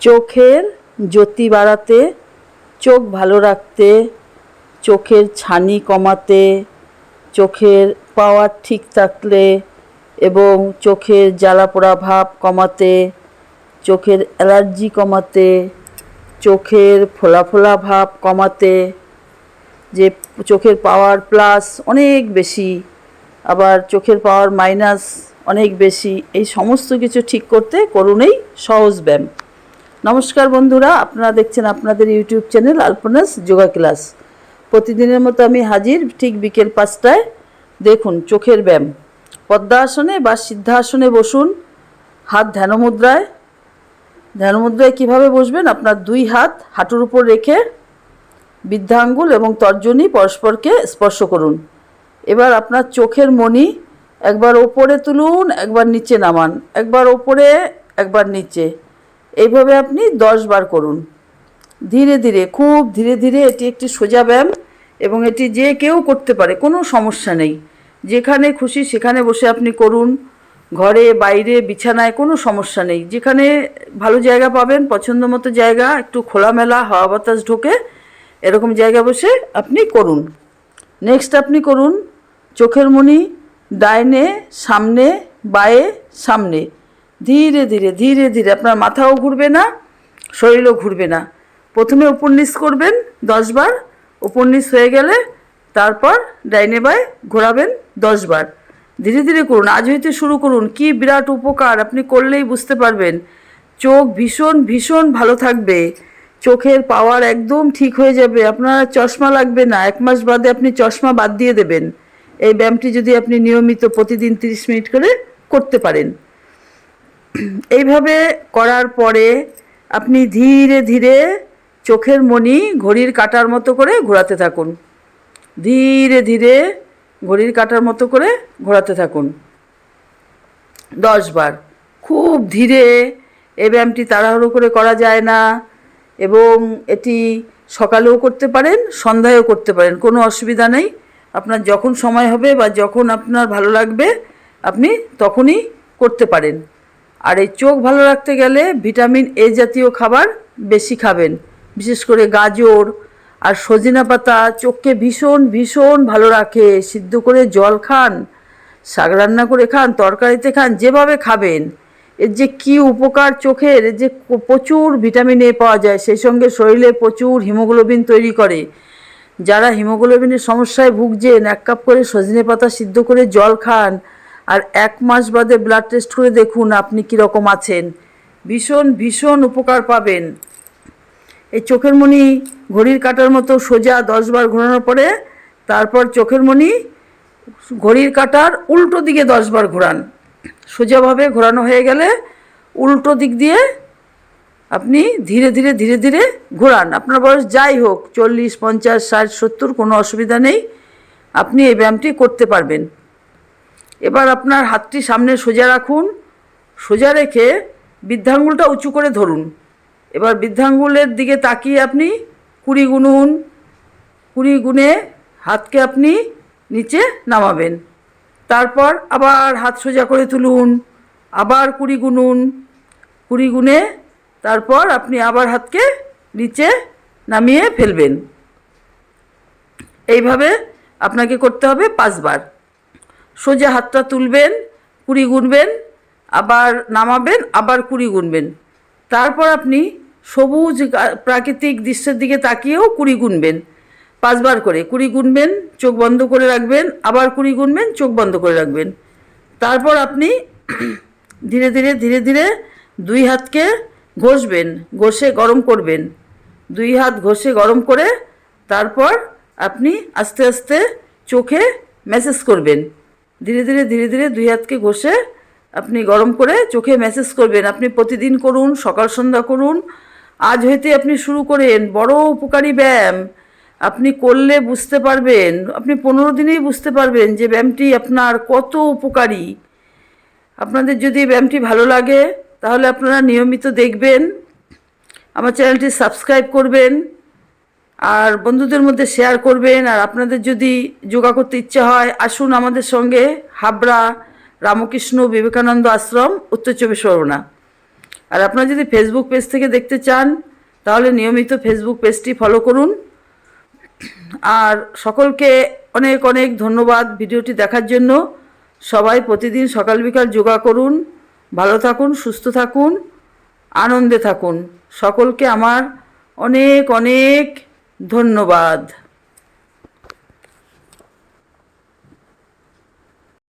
চোখের জ্যোতি বাড়াতে, চোখ ভালো রাখতে, চোখের ছানি কমাতে, চোখের পাওয়ার ঠিক থাকলে এবং চোখের জ্বালা পোড়া ভাব কমাতে, চোখের অ্যালার্জি কমাতে, চোখের ফোলা ফোলা ভাব কমাতে, যে চোখের পাওয়ার প্লাস অনেক বেশি, আবার চোখের পাওয়ার মাইনাস অনেক বেশি, এই সমস্ত কিছু ঠিক করতে করুণেই সহজ ব্যায়াম। নমস্কার বন্ধুরা, আপনারা দেখছেন আপনাদের YouTube channel Alpana's yoga class. প্রতিদিনের মতো আমি হাজির ঠিক বিকেল পাঁচটায়। দেখুন, চোখের ব্যায়াম। পদ্মাসনে বা সিদ্ধাসনে বসুন, হাত ধ্যান মুদ্রায় ধ্যান মুদ্রায় কীভাবে বসবেন? আপনার দুই হাত হাঁটুর উপর রেখে বৃদ্ধাঙ্গুল এবং তর্জনী পরস্পরকে স্পর্শ করুন। এবার আপনার চোখের মণি একবার ওপরে তুলুন, একবার নিচে নামান। একবার ওপরে, একবার নিচে। এইভাবে আপনি দশ বার করুন। ধীরে ধীরে, খুব ধীরে ধীরে এটি একটি সোজা ব্যায়াম এবং এটি যে কেউ করতে পারে, কোনো সমস্যা নেই। যেখানে খুশি সেখানে বসে আপনি করুন। ঘরে, বাইরে, বিছানায় কোনো সমস্যা নেই। যেখানে ভালো জায়গা পাবেন, পছন্দ মতো জায়গা, একটু খোলামেলা, হাওয়া বাতাস ঢোকে, এরকম জায়গা বসে আপনি করুন। নেক্সট আপনি করুন চোখের মণি ডাইনে, সামনে, বায়ে, সামনে। ধীরে ধীরে ধীরে ধীরে। আপনার মাথাও ঘুরবে না, শরীরও ঘুরবে না। প্রথমে উপন্যাস করবেন দশবার নিচ হয়ে গেলে তারপর ডাইনে বায়ে ঘোরাবেন দশবার ধীরে ধীরে করুন। আজ হইতে শুরু করুন। কি বিরাট উপকার, আপনি করলেই বুঝতে পারবেন। চোখ ভীষণ ভীষণ ভালো থাকবে। চোখের পাওয়ার একদম ঠিক হয়ে যাবে। আপনার চশমা লাগবে না। এক মাস বাদে আপনি চশমা বাদ দিয়ে দেবেন। এই ব্যায়ামটি যদি আপনি নিয়মিত প্রতিদিন তিরিশ মিনিট করে করতে পারেন। এইভাবে করার পরে আপনি ধীরে ধীরে চোখের মণি ঘড়ির কাটার মতো করে ঘোরাতে থাকুন। ধীরে ধীরে ঘড়ির কাটার মতো করে ঘোরাতে থাকুন। দশ বার খুব ধীরে। এ ব্যায়ামটি তাড়াহুড়ো করে করা যায় না এবং এটি সকালেও করতে পারেন, সন্ধ্যায়ও করতে পারেন। কোনো অসুবিধা নেই। আপনার যখন সময় হবে বা যখন আপনার ভালো লাগবে, আপনি তখনই করতে পারেন। আর এই চোখ ভালো রাখতে গেলে ভিটামিন এ জাতীয় খাবার বেশি খাবেন। বিশেষ করে গাজর আর সজিনা পাতা চোখকে ভীষণ ভীষণ ভালো রাখে। সিদ্ধ করে জল খান, শাক রান্না করে খান, তরকারিতে খান, যেভাবে খাবেন। এর যে কি উপকার চোখের যে প্রচুর ভিটামিন এ পাওয়া যায়, সেই সঙ্গে শরীরে প্রচুর হিমোগ্লোবিন তৈরি করে। যারা হিমোগ্লোবিনের সমস্যায় ভুগছেন, এক কাপ করে সজনে পাতা সিদ্ধ করে জল খান আর এক মাস বাদে ব্লাড টেস্ট করে দেখুন আপনি কীরকম আছেন। ভীষণ ভীষণ উপকার পাবেন। এই চোখের মণি ঘড়ির কাটার মতো সোজা দশবার ঘোরানোর পরে তারপর চোখের মণি ঘড়ির কাটার উল্টো দিকে দশবার ঘোরান। সোজাভাবে ঘোরানো হয়ে গেলে উল্টো দিক দিয়ে আপনি ধীরে ধীরে ধীরে ধীরে ঘোরান। আপনার বয়স যাই হোক, চল্লিশ, পঞ্চাশ, ষাট, সত্তর কোনো অসুবিধা নেই। আপনি এই ব্যায়ামটি করতে পারবেন। এবার আপনার হাতটি সামনে সোজা রাখুন, সোজা রেখে বৃদ্ধাঙ্গুলটা উঁচু করে ধরুন। এবার বৃদ্ধাঙ্গুলের দিকে তাকিয়ে আপনি কুড়ি গুনুন, কুড়ি গুণে হাতকে আপনি নিচে নামাবেন। তারপর আবার হাত সোজা করে তুলুন, আবার কুড়ি গুনুন, কুড়ি গুণে তারপর আপনি আবার হাতকে নিচে নামিয়ে ফেলবেন। এইভাবে আপনাকে করতে হবে পাঁচবার। সোজা হাতটা তুলবেন, কুড়ি গুনবেন, আবার নামাবেন, আবার কুড়ি গুনবেন। তারপর আপনি সবুজ প্রাকৃতিক দৃশ্যের দিকে তাকিয়েও কুড়ি গুনবেন। পাঁচবার করে কুড়ি গুনবেন, চোখ বন্ধ করে রাখবেন, আবার কুড়ি গুনবেন, চোখ বন্ধ করে রাখবেন। তারপর আপনি ধীরে ধীরে ধীরে ধীরে দুই হাতকে ঘষবেন, ঘষে গরম করবেন। দুই হাত ঘষে গরম করে তারপর আপনি আস্তে আস্তে চোখে ম্যাসেজ করবেন। ধীরে ধীরে ধীরে ধীরে দুই হাতকে ঘষে আপনি গরম করে চোখে মেসেজ করবেন। আপনি প্রতিদিন করুন, সকাল সন্ধ্যা করুন। আজ হইতে আপনি শুরু করেন। বড় উপকারী ব্যায়াম। আপনি করলে বুঝতে পারবেন, আপনি পনেরো দিনেই বুঝতে পারবেন যে ব্যায়ামটি আপনার কত উপকারী। আপনাদের যদি ব্যায়ামটি ভালো লাগে, তাহলে আপনারা নিয়মিত দেখবেন। আমার চ্যানেলটি সাবস্ক্রাইব করবেন। আর বন্ধুদের মধ্যে শেয়ার করবেন। আর আপনাদের যদি যোগা করতে ইচ্ছা হয়, আসুন আমাদের সঙ্গে হাবড়া রামকৃষ্ণ বিবেকানন্দ আশ্রম, উত্তর চব্বিশ পরগনা। আর আপনারা যদি ফেসবুক পেজ থেকে দেখতে চান, তাহলে নিয়মিত ফেসবুক পেজটি ফলো করুন। আর সকলকে অনেক অনেক ধন্যবাদ ভিডিওটি দেখার জন্য। সবাই প্রতিদিন সকাল বিকাল যোগা করুন, ভালো থাকুন, সুস্থ থাকুন, আনন্দে থাকুন। সকলকে আমার অনেক অনেক ধন্যবাদ।